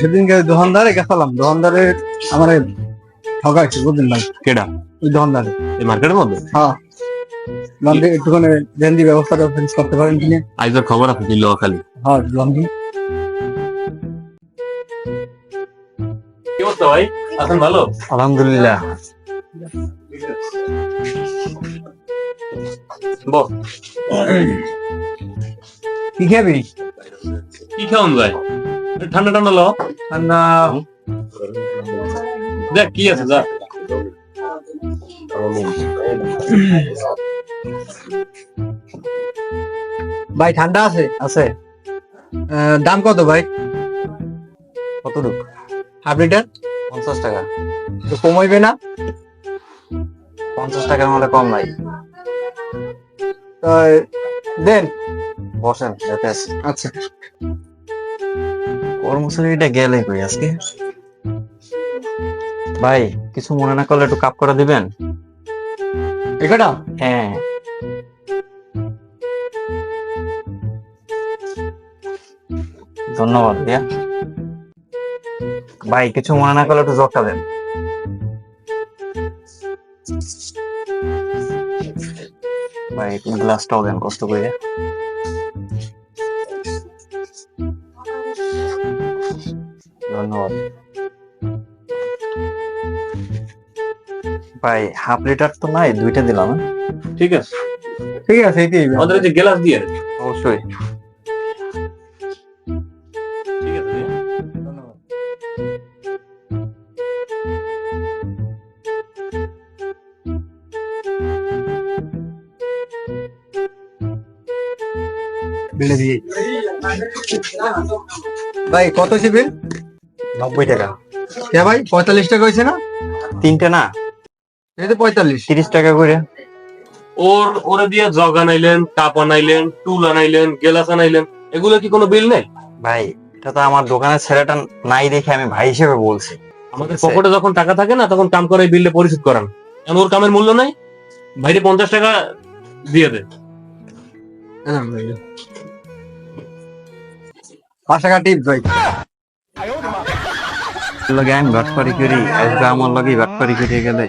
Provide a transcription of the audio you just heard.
সেদিনকে দোকানদারে গেছিলাম। দোকানদারে আমার ঠকাইছে বুঝলেন ভাই। কেডা? ওই দোকানদারে এই মার্কেটের মধ্যে? হ্যাঁ। লন্ডে একটুখানি ভেন্দি ব্যবস্থাটা ফিনিশ করতে পারেন কিনা। আইজোর খবর আছে দিল খালি হ্যাঁ লন্ডি কি অবস্থা ভাই? আছেন ভালো? আলহামদুলিল্লাহ। বল কি খাবি? কি খাওয়ান ভাই? ঠান্ডা ঠান্ডা ল ঠান্ডা। দেখ কি আছে যা। ভাই ঠান্ডা আছে? আছে। দাম কত ভাই? কত কতটুকু? Half litre? পঞ্চাশ টাকা। একটু কমাইবে না? পঞ্চাশ টাকার মধ্যে কম নাই। দেন। বসেন আচ্ছা। কর্মচারীটা গেলে কই আজকে? ভাই কিছু মনে না করলে একটু কাপ করে দিবেন? এটা হ্যাঁ। ধন্যবাদ দিয়া ভাই কিছু মনে না করলে একটু জগটা দেন। ভাই গ্লাসটাও দেন কষ্ট করে। ধন্যবাদ। ভাই হাফ লিটার তো নাই দুইটা দিলাম হ্যাঁ? ঠিক আছে। ঠিক আছে এটাই আমাদের যে গ্লাস দিয়ে অবশ্যই। ঠিক আছে দিয়ে। বেলে দিয়ে। ভাই কত সিবিল নব্বই টাকা। কে ভাই? পঁয়তাল্লিশ টাকা হয়েছে না? তিনটে না। এই তো পঁয়তাল্লিশ। তিরিশ টাকা করে। ওর ওরে দিয়ে জগ আনাইলেন কাপ আনাইলেন টুল আনাইলেন গেলাস আনাইলেন এগুলো কি কোনো বিল নেই? ভাই এটা তো আমার দোকানের ছেলেটা নাই দেখে আমি ভাই হিসেবে বলছি। আমাদের পকেটে যখন টাকা থাকে না তখন কাম করে বিলটা পরিশোধ করান। এখন ওর কামের মূল্য নাই? ভাইরে পঞ্চাশ টাকা দিয়ে দে। পাঁচ টাকা টিপ ভাই। লগে আমি বাটপারি করি আজকে আমার লগে বাটপারি করে গেলে।